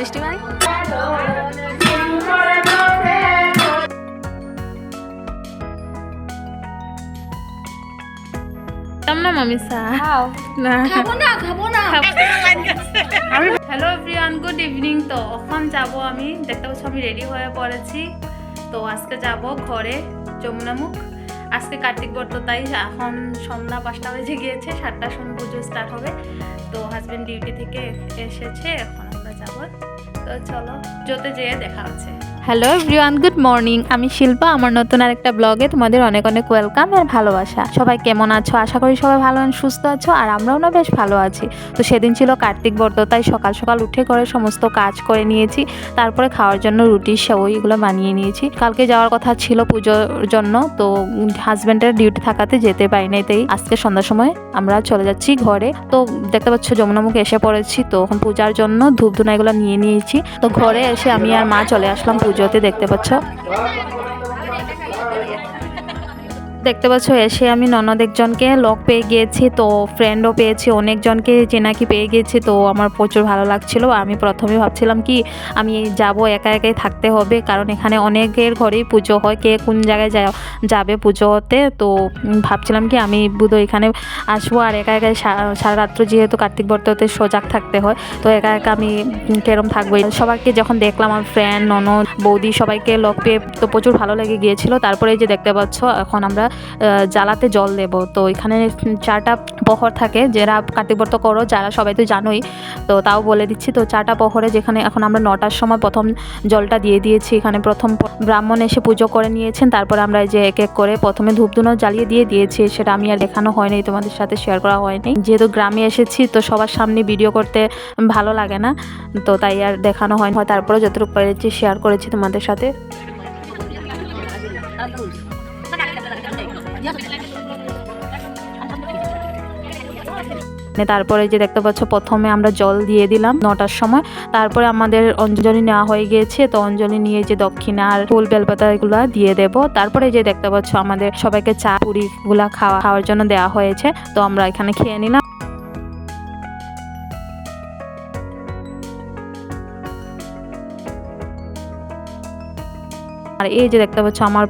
মিষ্টি ভাই না মামিসা খাও। না। খাব না খাব না। Hello everyone good evening. তো এখন যাব আমি দেখতে পাচ্ছ আমি রেডি হয়ে পড়েছি। তো আজকে যাব ঘরে যমুনামুখ আজকে কার্তিক ব্রত তাই এখন সন্ধ্যা পাঁচটা বেজে গিয়েছে সাতটার সময় পুজো স্টার্ট হবে। তো হাজব্যান্ড ডিউটি থেকে এসেছে এখন আমরা যাব তো চলো যেতে যেয়ে দেখা হচ্ছে। হ্যালো এভরিওয়ান গুড মর্নিং আমি শিল্পা, আমার নতুন আরেকটা ব্লগে তোমাদের অনেক অনেক ওয়েলকাম আর ভালোবাসা। সবাই কেমন আছো? আশা করি সবাই ভালো আর সুস্থ আছো, আর আমরাও না বেশ ভালো আছি। তো সেদিন ছিল কার্তিক ব্রত, তাই সকাল সকাল উঠে করে সমস্ত কাজ করে নিয়েছি। তারপরে খাওয়ার জন্য রুটি, সেবই এগুলো বানিয়ে নিয়েছি। কালকে যাওয়ার কথা ছিল পুজোর জন্য, তো হাজব্যান্ডের ডিউটি থাকাতে যেতে পারি নাই, তাই আজকে সন্ধ্যার সময় আমরা চলে যাচ্ছি ঘরে। তো দেখতে পাচ্ছ যমুনামুখে এসে পড়েছি, তো এখন পূজার জন্য ধূপ ধুনা এগুলো নিয়ে নিয়েছি। তো ঘরে এসে আমি আর মা চলে আসলাম পুজোতে দেখতে পাচ্ছ। দেখতে পাচ্ছ, এসে আমি ননদ একজনকে লক পেয়ে গিয়েছি, তো ফ্রেন্ডও পেয়েছি, অনেকজনকে চেনাকি পেয়ে গিয়েছি, তো আমার প্রচুর ভালো লাগছিল। আমি প্রথমে ভাবছিলাম কি, আমি যাব একা একাই থাকতে হবে, কারণ এখানে অনেকের ঘরেই পুজো হয়, কে কোন জায়গায় যাবে পুজোতে তো ভাবছিলাম কি, আমি বুধ এখানে আসব, আর একা একাই সারা রাত্র যেহেতু কার্তিক বর্ততে সজাগ থাকতে হয়, তো একা একা আমি কেরম থাকব। সবাইকে যখন দেখলাম, আমার ফ্রেন্ড ননদ, বৌদি সবাইকে লক পেয়ে তো প্রচুর ভালো লেগে গিয়েছিল। তারপরে যে দেখতে পাচ্ছ, এখন আমরা জ্বালাতে জল দেব। তো এখানে চারটা প্রহর থাকে, যারা কার্তিক ব্রত করো, যারা সবাই তো জানোই। তো তাও বলে দিচ্ছি, তো চারটা প্রহরে যেখানে এখন আমরা নটার সময় প্রথম জলটা দিয়ে দিয়েছি, এখানে প্রথম ব্রাহ্মণ এসে পুজো করে নিয়েছেন, তারপর আমরা এই যে এক এক করে প্রথমে ধূপধুনো জ্বালিয়ে দিয়ে দিয়েছি, সেটা আমি আর দেখানো হয়নি, তোমাদের সাথে শেয়ার করা হয়নি। যেহেতু গ্রামে এসেছি, তো সবার সামনে ভিডিও করতে ভালো লাগে না, তো তাই আর দেখানো হয়নি। তারপরে যতটুকু পেরেছি শেয়ার করেছি তোমাদের সাথে। তারপরে যে দেখতে পাচ্ছ প্রথমে আমরা জল দিয়ে দিলাম নটার সময়। তারপরে আমাদের অঞ্জলি নেওয়া হয়ে গিয়েছে, তো অঞ্জলি নিয়ে যে দক্ষিণা আর ফুল বেলপাতা এগুলা দিয়ে দেব। তারপরে যে দেখতে পাচ্ছ আমাদের সবাইকে চা পুরি গুলা খাওয়া, খাওয়ার জন্য দেওয়া হয়েছে, তো আমরা এখানে খেয়ে নিলাম। আর এই যে দেখতে পাচ্ছ, আমার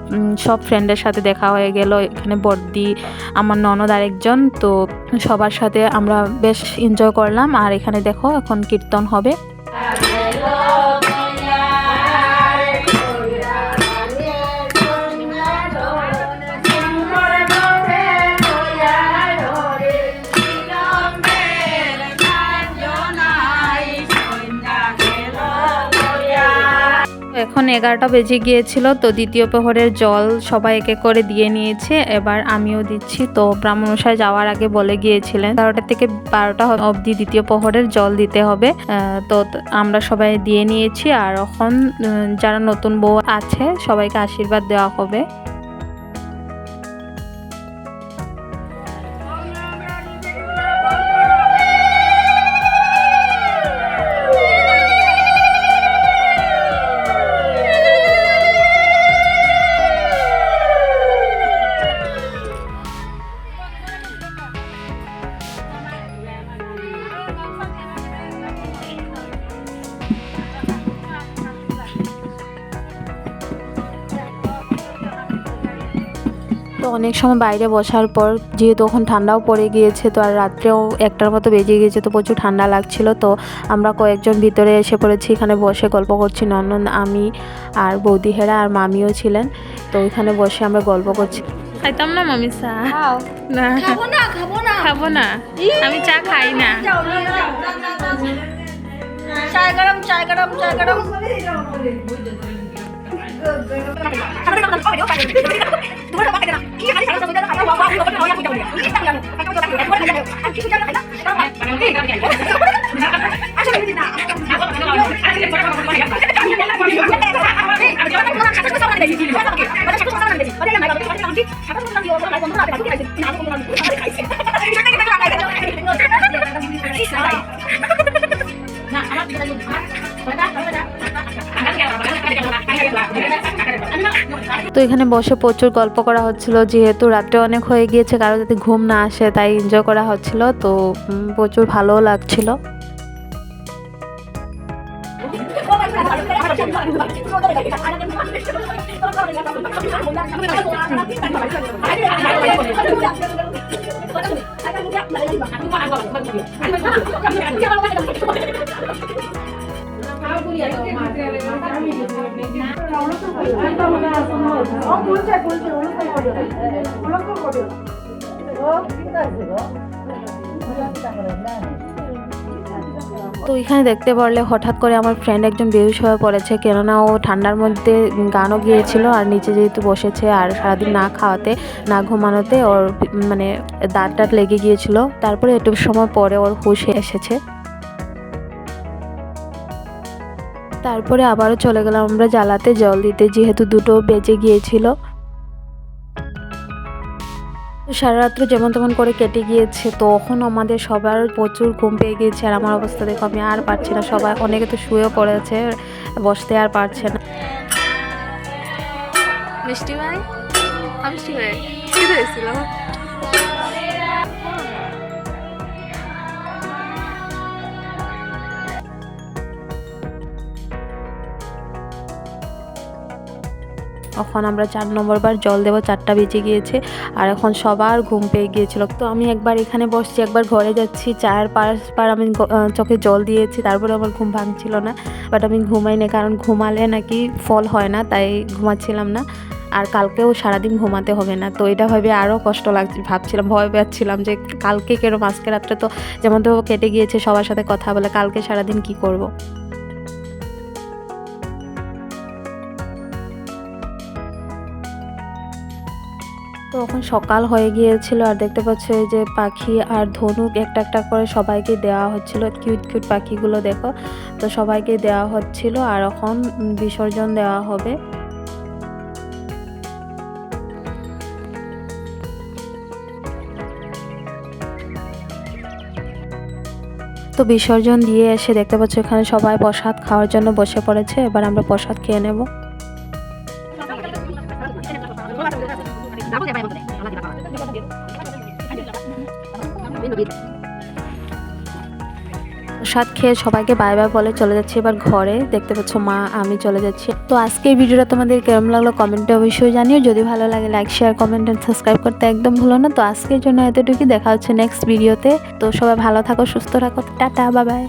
সব ফ্রেন্ডের সাথে দেখা হয়ে গেল, এখানে বর্দি, আমার ননদ আরেকজন, তো সবার সাথে আমরা বেশ এনজয় করলাম। আর এখানে দেখো, এখন কীর্তন হবে। এখন এগারোটা বেজে গিয়েছিল, তো দ্বিতীয় প্রহরের জল সবাই একে করে দিয়ে নিয়েছে। এবার আমিও দিচ্ছি, তো ব্রাহ্মণসায় যাওয়ার আগে বলে গিয়েছিলেন বারোটা থেকে বারোটা অবধি দ্বিতীয় প্রহরের জল দিতে হবে। তো আমরা সবাই দিয়ে নিয়েছি, আর এখন যারা নতুন বউ আছে, সবাইকে আশীর্বাদ দেওয়া হবে। তো অনেক সময় বাইরে বসার পর যেহেতু তখন ঠান্ডাও পড়ে গিয়েছে তো আর রাত্রেও একটার মতো বেজে গিয়েছে তো প্রচুর ঠান্ডা লাগছিল। তো আমরা কয়েকজন ভিতরে এসে পড়েছি এখানে বসে গল্প করছি। ননদ আমি আর বৌদি হেরা আর মামিও ছিলেন তো ওইখানে বসে আমরা গল্প করছি। খাইতাম না মামি চা? না। খাব না খাব না। আমি চা খাই না। চায় গরম চায় গরম। Nah, anak kita juga. Pada, pada, pada. Anak yang apa? Anak apa? তো এখানে বসে প্রচুর গল্প করা হচ্ছিল। যেহেতু রাত্রে অনেক হয়ে গিয়েছে, কারও যাতে ঘুম না আসে, তাই এনজয় করা হচ্ছিল। তো প্রচুর ভালোও লাগছিল। তো এখানে দেখতে পারলে হঠাৎ করে আমার ফ্রেন্ড একজন বেহুশ হয়ে পড়েছে। কেননা ও ঠান্ডার মধ্যে গানও গিয়েছিল আর নিচে যেহেতু বসেছে আর সারাদিন না খাওয়াতে, না ঘুমানোতে ওর মানে দাঁত লেগে গিয়েছিল। তারপরে একটু সময় পরে ওর হুশ এসেছে। তারপরে আবারও চলে গেলাম আমরা জ্বালাতে জল দিতে, যেহেতু দুটো বেজে গিয়েছিল। সারা রাত্র যেমন তেমন করে কেটে গিয়েছে, তখন আমাদের সবার প্রচুর ঘুম পেয়ে গিয়েছে। আর আমার অবস্থা দেখো, আমি আর পারছি না, সবাই অনেকে তো শুয়েও পড়েছে, বসতে আর পারছে না। মিষ্টি ভাই? আমি মিষ্টি ভাই। হয়েছিল? তখন আমরা চার নম্বর বার জল দেবো, চারটা বেজে গিয়েছে আর এখন সবার ঘুম পেয়ে গিয়েছিল। তো আমি একবার এখানে বসছি, একবার ঘরে যাচ্ছি, চার পাঁচ বার আমি চোখে জল দিয়েছি, তারপরে আমার ঘুম ভাঙছিল না। বাট আমি ঘুমাইনি কারণ ঘুমালে নাকি ফল হয় না, তাই ঘুমাচ্ছিলাম না। আর কালকেও সারাদিন ঘুমাতে হবে না। তো এটা ভেবে আরও কষ্ট লাগছে, ভাবছিলাম, ভয় পাচ্ছিলাম যে কালকে কেরম, আজকে রাত্রে তো যেমন তো কেটে গিয়েছে, সবার সাথে কথা বলে, কালকে সারাদিন কি করব। তো এখন সকাল হয়ে গিয়েছিল আর দেখতে পাচ্ছ এই যে পাখি আর ধনুক একটা একটা করে সবাইকে দেওয়া হচ্ছিল। কিউট কিউট পাখিগুলো দেখো। তো সবাইকে দেওয়া হচ্ছিল আর এখন বিসর্জন দেওয়া হবে। তো বিসর্জন দিয়ে এসে দেখতে পাচ্ছ এখানে সবাই প্রসাদ খাওয়ার জন্য বসে পড়েছে। এবার আমরা প্রসাদ খেয়ে নেব। প্রসাদ খেয়ে সবাইকে বাই বাই বলে চলে যাচ্ছি এবার ঘরে। দেখতে পাচ্ছ মা, আমি চলে যাচ্ছি। তো আজকের ভিডিওটা তোমাদের কেমন লাগল কমেন্টে অবশ্যই জানিও। যদি ভালো লাগে like share comment and subscribe করতে একদম ভুলো না। তো আজকের জন্য এতটুকুই। দেখা হচ্ছে নেক্সট ভিডিওতে তো। সবাই ভালো থাকো, সুস্থ থাকো। টাটা বাবাই